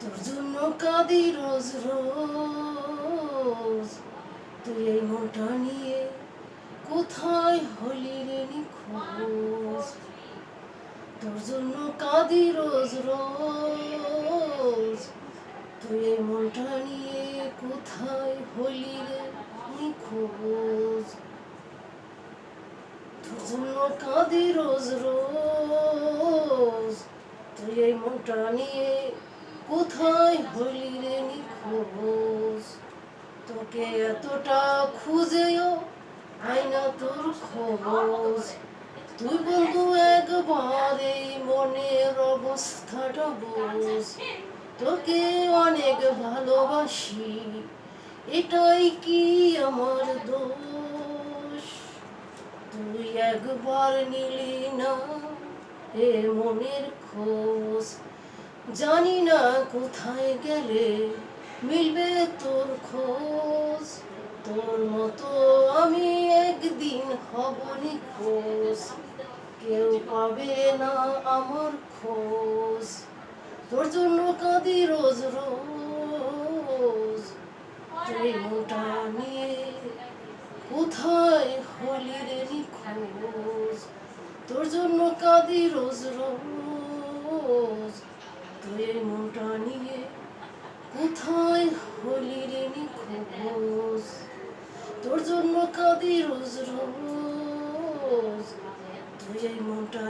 তোর জন্য কাঁদি রোজ রোজ। তুই এই মনটা নিয়ে কোথায় হলি রে নিখোঁজ? তোর জন্য কাঁদি রোজ রোজ। তুই এই মনটা নিয়ে কোথায় হলি রে নিখোঁজ? তোর জন্য কাঁদি রোজ রোজ। তুই এই মনটা নিয়ে কোথায় হলি রে নিখোঁজ? তোকে এতটা খুঁজেও পাই না তোর খোঁজ। তুই বন্ধু একবার এই মনের অবস্থাটা বোঝ। তোকে অনেক ভালোবাসি, এটাই কি আমার দোষ? তুই একবার নিলি না এ মনের খোঁজ। জানি না কোথায় গেলে মিলবে তোর খোঁজ। তোর মতো আমি একদিন হব নিখোঁজ। কেউ পাবে না আমার খোঁজ। তোর জন্য কাঁদি রোজ রোজ। তুই মোটা নিয়ে কোথায় হলি রে নিখোঁজ? তোর জন্য কাঁদি রোজ রোজ। তুই মোটা নিয়ে কোথায় হলি রে নিখোঁজ? তোর জন্য কাঁদি রোজ রোজ। তুই এই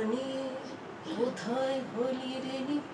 নিয়ে কোথায় হলি রে নিখোঁজ?